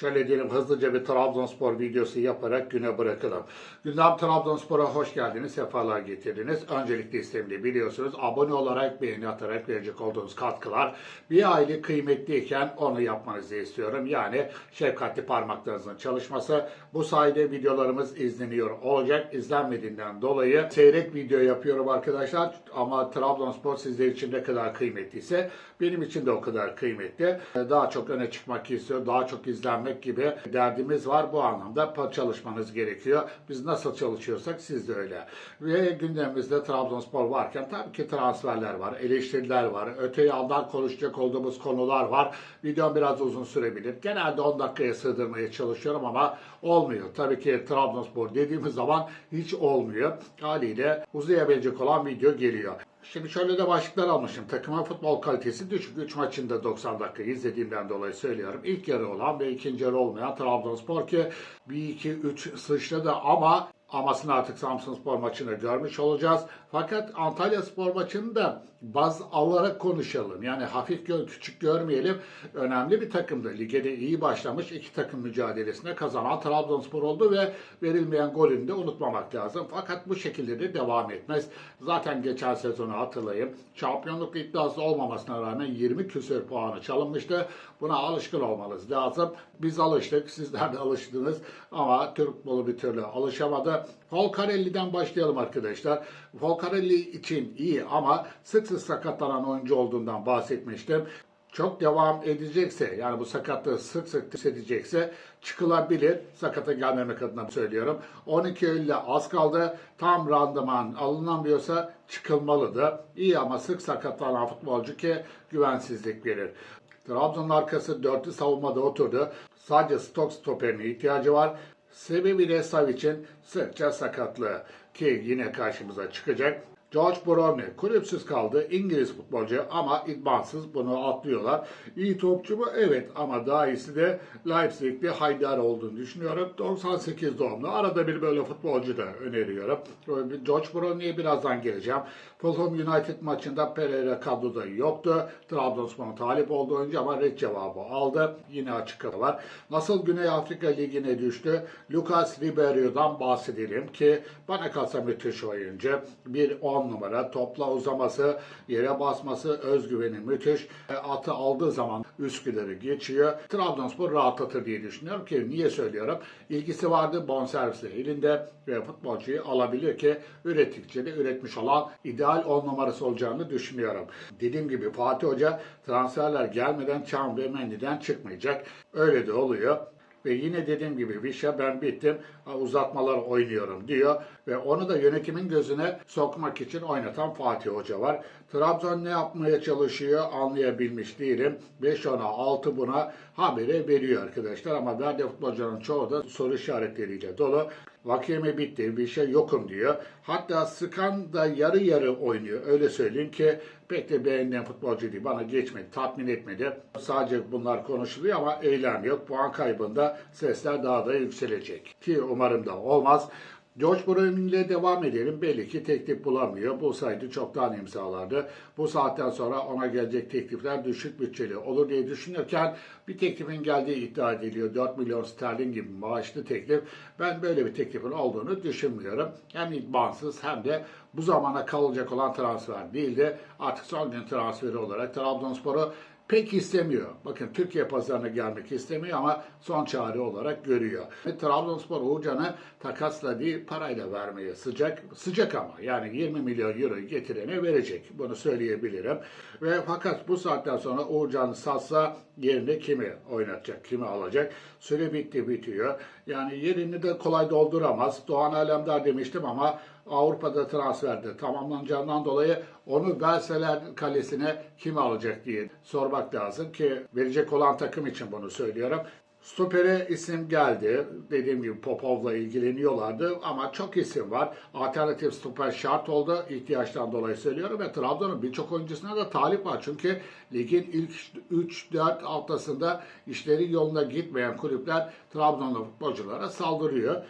Şöyle diyelim hızlıca bir Trabzonspor videosu yaparak güne bırakalım. Gündem Trabzonspor'a hoş geldiniz, sefalar getirdiniz. Öncelikle istemli biliyorsunuz abone olarak, beğeni atarak verecek olduğunuz katkılar bir aile kıymetliyken onu yapmanızı istiyorum. Yani şefkatli parmaklarınızın çalışması. Bu sayede videolarımız izleniyor olacak. İzlenmediğinden dolayı seyrek video yapıyorum arkadaşlar. Ama Trabzonspor sizler için ne kadar kıymetliyse benim için de o kadar kıymetli. Daha çok öne çıkmak istiyor, daha çok izlenmek gibi derdimiz var. Bu anlamda çalışmanız gerekiyor. Biz nasıl çalışıyorsak siz de öyle. Ve gündemimizde Trabzonspor varken tabii ki transferler var, eleştiriler var, öte yandan konuşacak olduğumuz konular var. Video biraz uzun sürebilir. Genelde 10 dakikaya sığdırmaya çalışıyorum ama olmuyor. Tabii ki Trabzonspor dediğimiz zaman hiç olmuyor. Haliyle uzayabilecek olan video geliyor. Şimdi şöyle de başlıklar almışım. Takımın futbol kalitesi düşük. 3 maçında 90 dakika izlediğimden dolayı söylüyorum. İlk yarı olan ve ikinci yarı olmayan Trabzonspor ki 1-2-3 sıçradı ama amasını artık Samsun Spor maçını görmüş olacağız. Fakat Antalya Spor maçını da baz alarak konuşalım. Yani hafif gör, küçük görmeyelim. Önemli bir takımdı. Lige de iyi başlamış. iki takım mücadelesine kazanan Trabzonspor oldu ve verilmeyen golünü de unutmamak lazım. Fakat bu şekilde de devam etmez. Zaten geçen sezonu hatırlayın. Şampiyonluk iddiası olmamasına rağmen 20 küsür puanı çalınmıştı. Buna alışkın olmanız lazım. Biz alıştık. Sizler de alıştınız. Ama Türk futbolu bir türlü alışamadı. Folcarelli'den başlayalım arkadaşlar. Folcarelli için iyi ama sık sık sakatlanan oyuncu olduğundan bahsetmiştim. Çok devam edecekse yani bu sakatlığı sık sık hissedecekse çıkılabilir. Sakata gelmemek adına söylüyorum. 12 Eylül'e az kaldı. Tam randıman alınamıyorsa çıkılmalıdır. İyi ama sık sakatlanan futbolcu ki güvensizlik verir. Trabzon'un arkası dörtlü savunmada oturdu. Sadece stok stoperine ihtiyacı var. Sebebi de Savic'in sıkça sakatlığı ki yine karşımıza çıkacak. George Browne kulüpsüz kaldı. İngiliz futbolcu ama idmansız bunu atlıyorlar. İyi topçu mu? Evet ama daha iyisi de Leipzig'li Haydar olduğunu düşünüyorum. 98 doğumlu. Arada bir böyle futbolcu da öneriyorum. George Browne'ye birazdan geleceğim. Fulham United maçında Pereira kadroda yoktu. Trabzonspor'un talip olduğu oyuncu ama red cevabı aldı. Yine açık var. Nasıl Güney Afrika Ligi'ne düştü? Lucas Ribeiro'dan bahsedelim ki bana kalsa müthiş oyuncu. Bir 10 numara topla uzaması, yere basması, özgüveni müthiş. E, Atı aldığı zaman Üsküdar'ı geçiyor. Trabzonspor rahatlatır diye düşünüyorum ki niye söylüyorum? İlgisi vardı bonservisi elinde ve futbolcuyu alabilir ki ürettikçe de üretmiş olan ideal 10 numarası olacağını düşünüyorum. Dediğim gibi Fatih Hoca transferler gelmeden Çam ve Mendy'den çıkmayacak. Öyle de oluyor. Ve yine dediğim gibi Vişya ben bittim uzatmalar oynuyorum diyor. Ve onu da yönetimin gözüne sokmak için oynatan Fatih Hoca var. Trabzon ne yapmaya çalışıyor anlayabilmiş değilim. 5 ona 6 buna haberi veriyor arkadaşlar. Ama verdiği futbolcuların çoğu da soru işaretleriyle dolu. Vakime bitti, bir şey yokum diyor. Hatta Sıkan da yarı yarı oynuyor. Öyle söyleyeyim ki pek de beğenilen futbolcu değil. Bana geçmedi, tatmin etmedi. Sadece bunlar konuşuluyor ama eylem yok. Puan kaybında sesler daha da yükselecek. Ki umarım da olmaz. George Brown ile devam edelim. Belli ki teklif bulamıyor. Bulsaydı çoktan imzalardı. Bu saatten sonra ona gelecek teklifler düşük bütçeli olur diye düşünürken bir teklifin geldiği iddia ediliyor. 4 milyon sterlin gibi maaşlı teklif. Ben böyle bir teklifin olduğunu düşünmüyorum. Hem idmansız hem de bu zamana kalacak olan transfer değildi. Artık son gün transferi olarak Trabzonspor'u pek istemiyor. Bakın Türkiye pazarına gelmek istemiyor ama son çare olarak görüyor. Ve Trabzonspor Uğurcan'ı takasla değil parayla vermeye sıcak. Sıcak ama yani 20 milyon euro getirene verecek. Bunu söyleyebilirim. Ve fakat bu saatten sonra Uğurcan satsa yerine kimi oynatacak, kimi alacak? Süre bitti bitiyor. Yani yerini de kolay dolduramaz. Doğan Alemdar demiştim ama Avrupa'da transferde tamamlanacağından dolayı onu verseler kalesine kim alacak diye sormak lazım ki verecek olan takım için bunu söylüyorum. Stopere isim geldi. Dediğim gibi Popov'la ilgileniyorlardı ama çok isim var. Alternatif stoper şart oldu. ihtiyaçtan dolayı söylüyorum ve Trabzon'un birçok oyuncusuna da talip var. Çünkü ligin ilk 3-4 haftasında işleri yoluna gitmeyen kulüpler Trabzonlu futbolculara saldırıyor.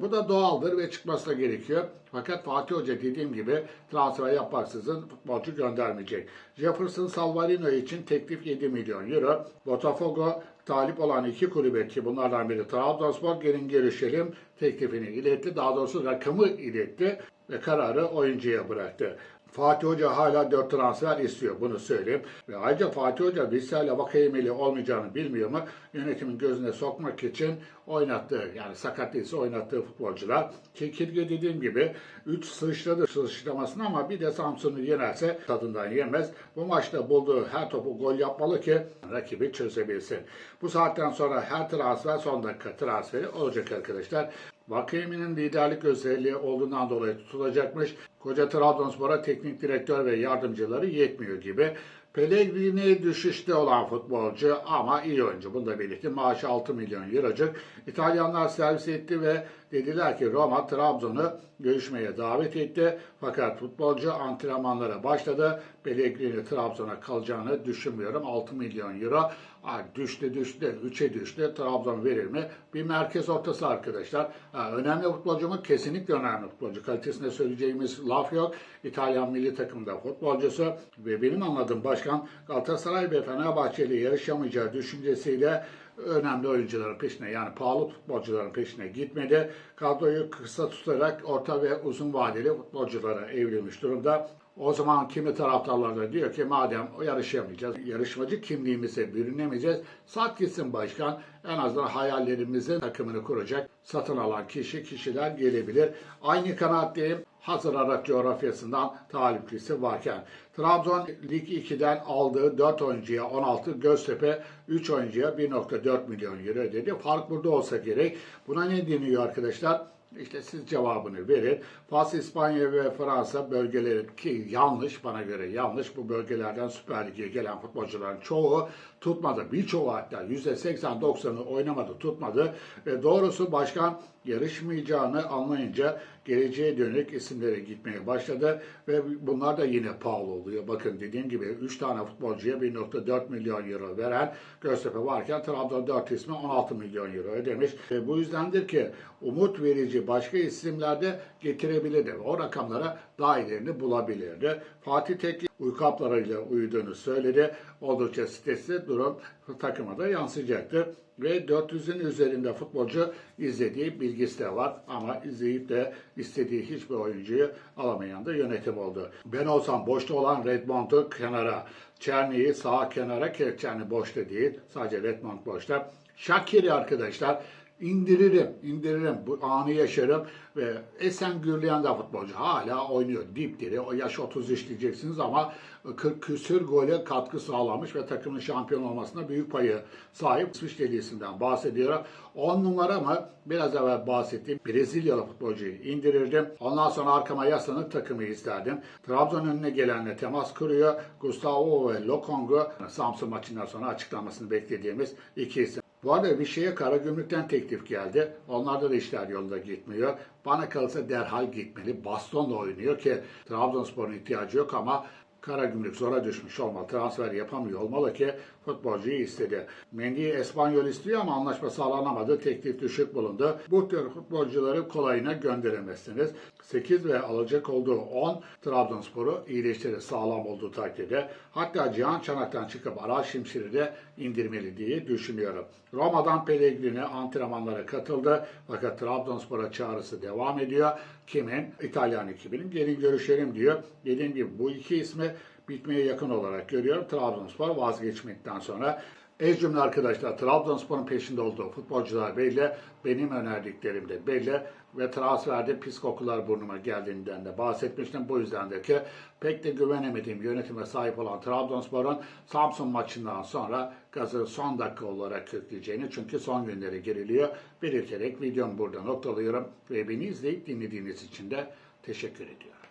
Bu da doğaldır ve çıkması da gerekiyor. Fakat Fatih Hoca dediğim gibi transfer yaparsızın futbolcu göndermeyecek. Jefferson Salvarino için teklif 7 milyon euro. Botafogo talip olan iki kulübe ki bunlardan biri Trabzonspor gelin görüşelim teklifini iletti. Daha doğrusu rakamı iletti ve kararı oyuncuya bıraktı. Fatih Hoca hala 4 transfer istiyor bunu söyleyeyim. Ve ayrıca Fatih Hoca Vissel Vakayemeli olmayacağını bilmiyor mu? Yönetimin gözüne sokmak için oynattığı yani sakat değilse oynattığı futbolcular. Kekirge dediğim gibi 3 sıçradı sıçramasını ama bir de Samsun'u yenerse tadından yemez. Bu maçta bulduğu her topu gol yapmalı ki rakibi çözebilsin. Bu saatten sonra her transfer son dakika transferi olacak arkadaşlar. Vakayemi'nin liderlik özelliği olduğundan dolayı tutulacakmış. Koca Trabzonspor'a teknik direktör ve yardımcıları yetmiyor gibi. Pellegrini düşüşte olan futbolcu ama iyi oyuncu. Bunu da belirttim. Maaşı 6 milyon eurocuk. İtalyanlar servis etti ve dediler ki Roma Trabzon'u görüşmeye davet etti. Fakat futbolcu antrenmanlara başladı. Pellegrini Trabzon'a kalacağını düşünmüyorum. 6 milyon euro. Ay, düştü düştü. 3'e düştü. Trabzon verir mi? Bir merkez ortası arkadaşlar. Önemli futbolcu mu? Kesinlikle önemli futbolcu. Kalitesinde söyleyeceğimiz laf yok. İtalyan milli takımda futbolcusu ve benim anladığım başkan Galatasaray ve Fenerbahçe ile yarışamayacağı düşüncesiyle önemli oyuncuların peşine yani pahalı futbolcuların peşine gitmedi. Kadroyu kısa tutarak orta ve uzun vadeli futbolculara evrilmiş durumda. O zaman kimi taraftarlar da diyor ki madem yarışamayacağız, yarışmacı kimliğimize bürünemeyeceğiz, sat gitsin başkan. En azından hayallerimizin takımını kuracak satın alan kişi, kişiler gelebilir. Aynı kanaatteyim hazır Arap coğrafyasından taliplisi varken. Trabzon Lig 2'den aldığı 4 oyuncuya 16, Göztepe 3 oyuncuya 1.4 milyon euro ödedi. Fark burada olsa gerek. Buna ne deniyor arkadaşlar? İşte siz cevabını verin. Fas, İspanya ve Fransa bölgeleri ki yanlış bana göre yanlış. Bu bölgelerden Süper Lig'e gelen futbolcuların çoğu tutmadı. Birçoğu hatta %80-90'ı oynamadı, tutmadı. Ve doğrusu başkan yarışmayacağını anlayınca geleceğe dönük isimlere gitmeye başladı. Ve bunlar da yine pahalı oluyor. Bakın dediğim gibi 3 tane futbolcuya 1.4 milyon euro veren Göztepe varken Trabzon 4 ismi 16 milyon euro ödemiş. E, bu yüzdendir ki umut verici başka isimlerde getirebilirdi. O rakamlara daha ilerini bulabilirdi. Fatih Tekke uyku haplarıyla uyuduğunu söyledi. Oldukça stresli durum takıma da yansıyacaktır. Ve 400'ün üzerinde futbolcu izlediği bilgisi de var. Ama izleyip de istediği hiçbir oyuncuyu alamayan da yönetim oldu. Ben olsam boşta olan Redmond'u kenara, Çerni'yi sağ kenara Çerni boşta değil. Sadece Redmond boşta. Şakir'i arkadaşlar indiririm, indiririm. Bu anı yaşarım ve Esen Gürleyen de futbolcu. Hala oynuyor. Dipdiri. O yaş 33 diyeceksiniz ama 40 küsür gole katkı sağlamış ve takımın şampiyon olmasına büyük payı sahip. İsviçre delisinden bahsediyorum. 10 numara mı? Biraz evvel bahsettiğim Brezilyalı futbolcuyu indirirdim. Ondan sonra arkama yaslanıp takımı izlerdim. Trabzon önüne gelenle temas kuruyor. Gustavo ve Lokongu Samsun maçından sonra açıklamasını beklediğimiz iki isim. Bu arada bir şeye Karagümrük'ten teklif geldi. Onlarda da işler yolunda gitmiyor. Bana kalırsa derhal gitmeli. Bastonla oynuyor ki Trabzonspor'un ihtiyacı yok ama Karagümrük zora düşmüş olmalı. Transfer yapamıyor olmalı ki futbolcuyu istedi. Mendy Espanyol istiyor ama anlaşma sağlanamadı. Teklif düşük bulundu. Bu tür futbolcuları kolayına gönderemezsiniz. 8 ve alacak olduğu 10 Trabzonspor'u iyileştirir sağlam olduğu takdirde. Hatta Cihan Çanak'tan çıkıp Aral Şimşir'i de indirmeli diye düşünüyorum. Roma'dan Pellegrini antrenmanlara katıldı. Fakat Trabzonspor'a çağrısı devam ediyor. Kimin? İtalyan ekibinin. Gelin görüşelim diyor. Dediğim gibi bu iki ismi bitmeye yakın olarak görüyorum. Trabzonspor vazgeçmekten sonra Ez cümle arkadaşlar Trabzonspor'un peşinde olduğu futbolcular belli. Benim önerdiklerim de belli. Ve transferde pis kokular burnuma geldiğinden de bahsetmiştim. Bu yüzden de ki pek de güvenemediğim yönetime sahip olan Trabzonspor'un Samsun maçından sonra gazı son dakika olarak kökleyeceğini çünkü son günleri geriliyor. Belirterek videomu burada noktalıyorum ve beni izleyip dinlediğiniz için de teşekkür ediyorum.